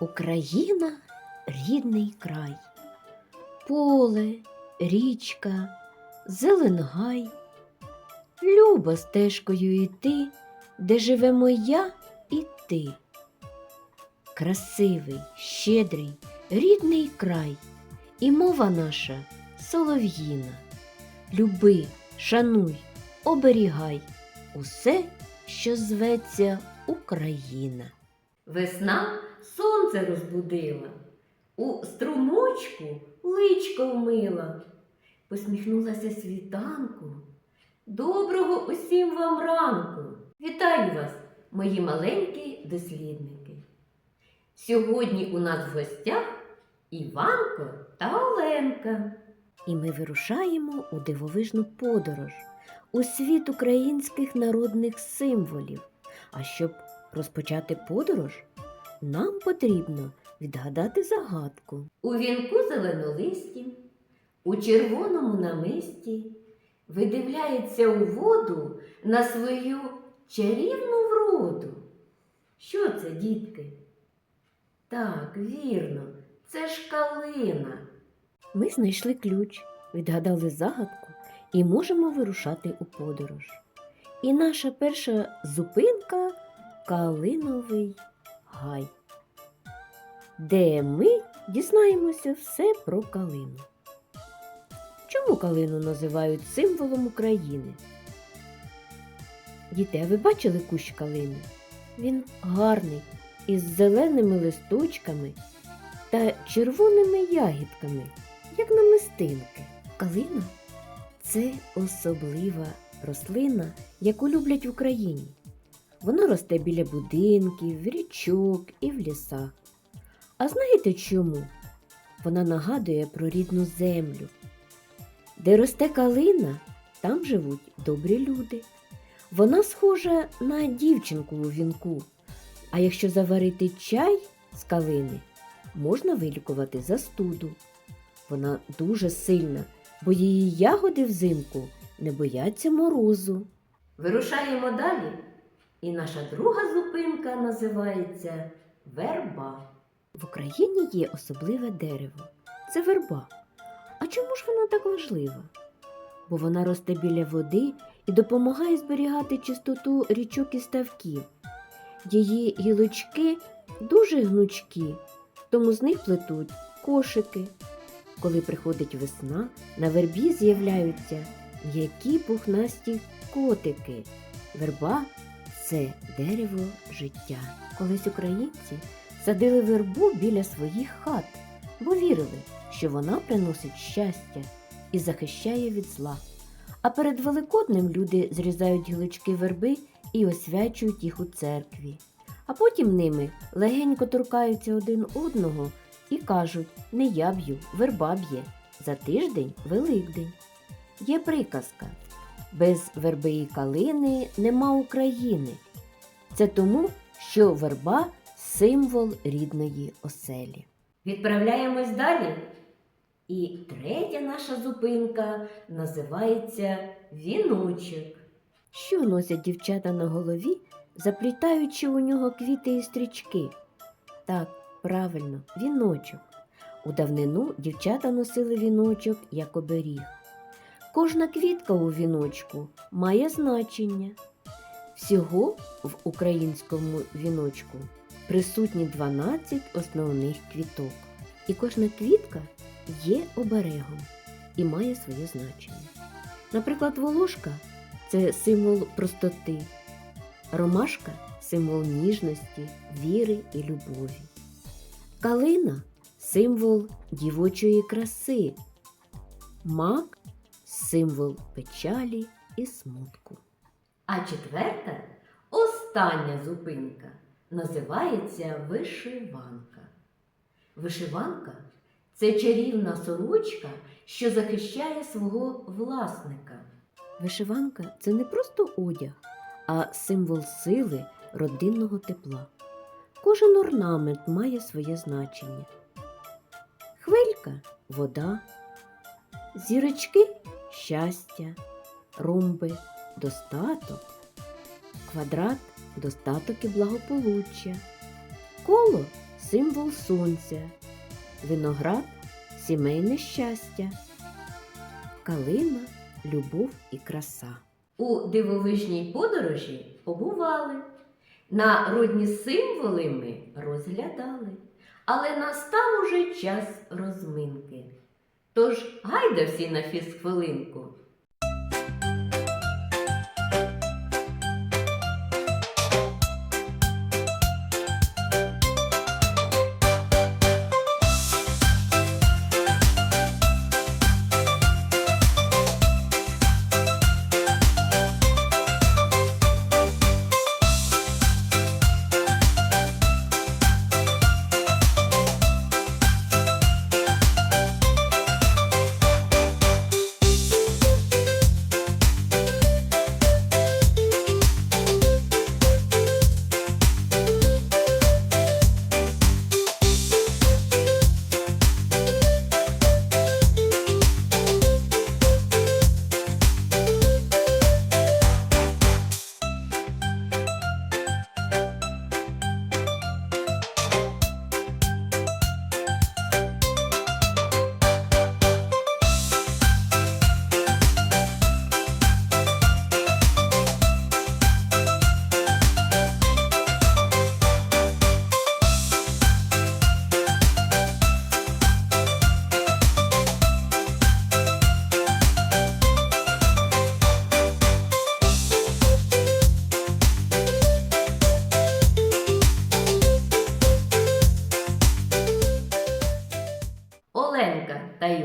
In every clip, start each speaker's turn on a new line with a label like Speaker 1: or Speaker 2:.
Speaker 1: Україна рідний край, поле, річка, зеленгай. Любо стежкою йти, де живемо я і ти. Красивий, щедрий, рідний край, і мова наша солов'їна. Люби, шануй, оберігай усе, що зветься Україна. Весна сонце розбудила, у струмочку личко вмила, посміхнулася світанку. Доброго усім вам ранку! Вітаю вас, мої маленькі дослідники. Сьогодні у нас в гостях Іванко та Оленка. І ми вирушаємо у дивовижну подорож у світ українських народних символів. А щоб розпочати подорож, нам потрібно відгадати загадку. У вінку зеленолисті, у червоному намисті видивляється у воду на свою чарівну вроду. Що це, дітки? Так, вірно, це ж калина. Ми знайшли ключ, відгадали загадку і можемо вирушати у подорож. І наша перша зупинка Калиновий гай, де ми дізнаємося все про калину. Чому калину називають символом України? Діти, а ви бачили кущ калини? Він гарний, із зеленими листочками та червоними ягідками, як намистинки. Калина це особлива рослина, яку люблять в Україні. Вона росте біля будинків, річок і в лісах. А знаєте чому? Вона нагадує про рідну землю. Де росте калина, там живуть добрі люди. Вона схожа на дівчинку у вінку. А якщо заварити чай з калини, можна вилікувати застуду. Вона дуже сильна, бо її ягоди взимку не бояться морозу. Вирушаємо далі. І наша друга зупинка називається верба. В Україні є особливе дерево це верба. А чому ж вона так важлива? Бо вона росте біля води і допомагає зберігати чистоту річок і ставків. Її гілочки дуже гнучкі, тому з них плетуть кошики. Коли приходить весна, на вербі з'являються м'які пухнасті котики. Верба це дерево життя. Колись українці садили вербу біля своїх хат, бо вірили, що вона приносить щастя і захищає від зла. А перед Великоднем люди зрізають гілочки верби і освячують їх у церкві. А потім ними легенько торкаються один одного і кажуть: не я б'ю, верба б'є. За тиждень Великдень. Є приказка без верби і калини нема України. Це тому, що верба символ рідної оселі. Відправляємось далі. І третя наша зупинка називається віночок. Що носять дівчата на голові, заплітаючи у нього квіти і стрічки? Так, правильно, віночок. У давнину дівчата носили віночок як оберіг. Кожна квітка у віночку має значення. Всього в українському віночку присутні 12 основних квіток. І кожна квітка є оберегом і має своє значення. Наприклад, волошка це символ простоти, ромашка символ ніжності, віри і любові. Калина символ дівочої краси, мак символ печалі і смутку. А четверта, остання зупинка, називається вишиванка. Вишиванка це чарівна сорочка, що захищає свого власника. Вишиванка це не просто одяг, а символ сили родинного тепла. Кожен орнамент має своє значення. Хвилька вода, зірочки щастя, ромби достаток, квадрат достаток і благополуччя, коло символ сонця, виноград сімейне щастя, калина любов і краса. У дивовижній подорожі побували, народні символи ми розглядали, але настав уже час розминки. Тож гайда всі на фізхвилинку.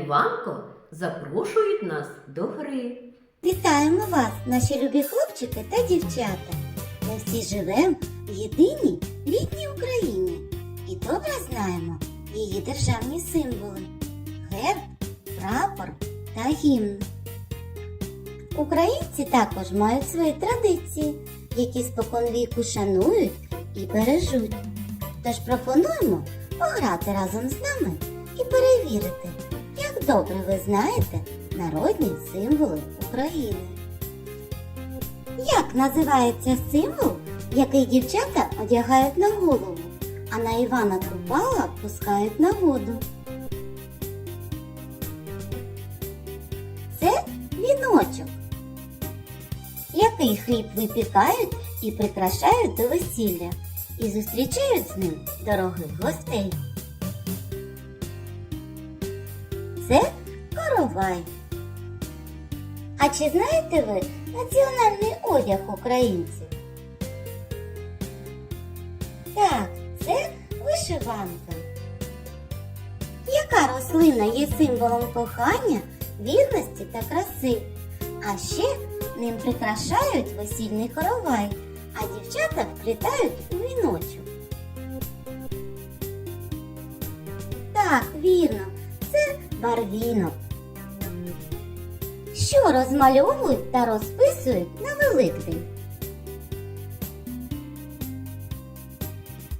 Speaker 1: Іванко запрошують нас до гри.
Speaker 2: Вітаємо вас, наші любі хлопчики та дівчата. Ми всі живемо в єдиній рідній Україні і добре знаємо її державні символи герб, прапор та гімн. Українці також мають свої традиції, які споконвіку шанують і бережуть. Тож пропонуємо пограти разом з нами і перевірити, добре ви знаєте народні символи України. Як називається символ, який дівчата одягають на голову, а на Івана Купала пускають на воду? Це віночок. Який хліб випікають і прикрашають до весілля і зустрічають з ним дорогих гостей. Це коровай. А чи знаєте ви національний одяг українців? Так, це вишиванка. Яка рослина є символом кохання, вірності та краси? А ще ним прикрашають весільний коровай, а дівчата вплітають у віночок. Так, вірно, барвінок. Що розмальовують та розписують на Великдень?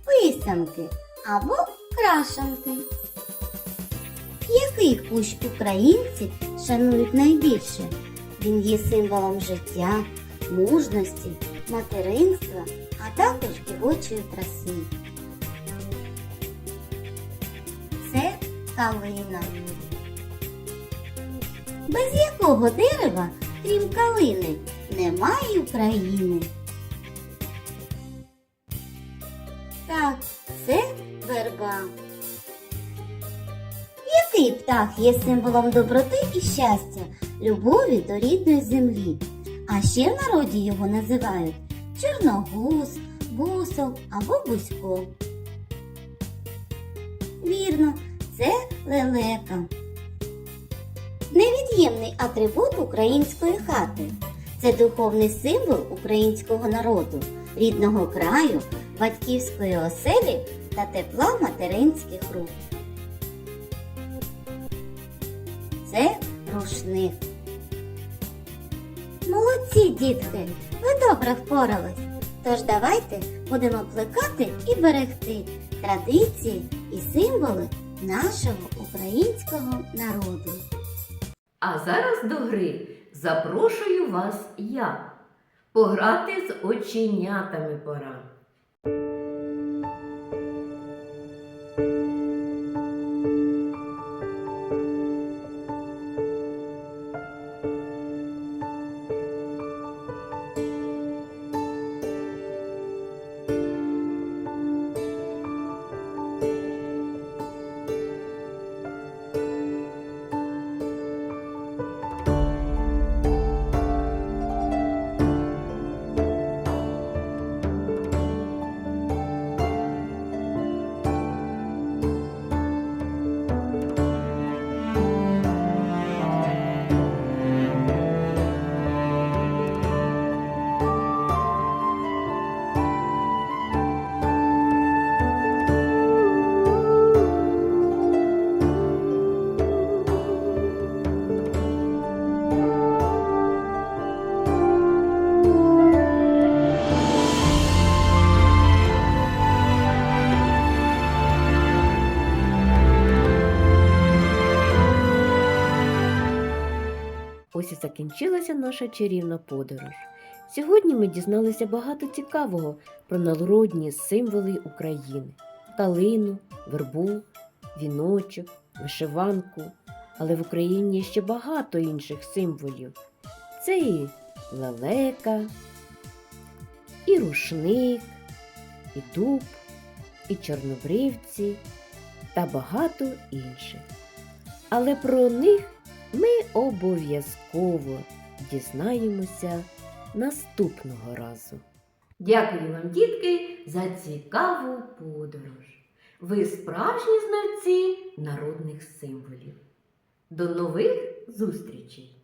Speaker 2: Писанки або крашанки. Який кущ українці шанують найбільше? Він є символом життя, мужності, материнства, а також дівочої краси. Калина. Без якого дерева, крім калини, немає України? Так, це верба. Який птах є символом доброти і щастя, любові до рідної землі? А ще в народі його називають чорногуз, бусок або бузько. Вірно, це лелека. Невід'ємний атрибут української хати. Це духовний символ українського народу, рідного краю, батьківської оселі та тепла материнських рук. Це рушник. Молодці, дітки! Ви добре впорались. Тож давайте будемо плекати і берегти традиції і символи нашого українського народу.
Speaker 1: А зараз до гри запрошую вас я. Пограти з оченятами пора. Закінчилася наша чарівна подорож. Сьогодні ми дізналися багато цікавого про народні символи України: калину, вербу, віночок, вишиванку. Але в Україні ще багато інших символів. Це і лелека, і рушник, і дуб, і чорнобривці та багато інших. Але про них ми обов'язково дізнаємося наступного разу. Дякую вам, дітки, за цікаву подорож. Ви справжні знавці народних символів. До нових зустрічей!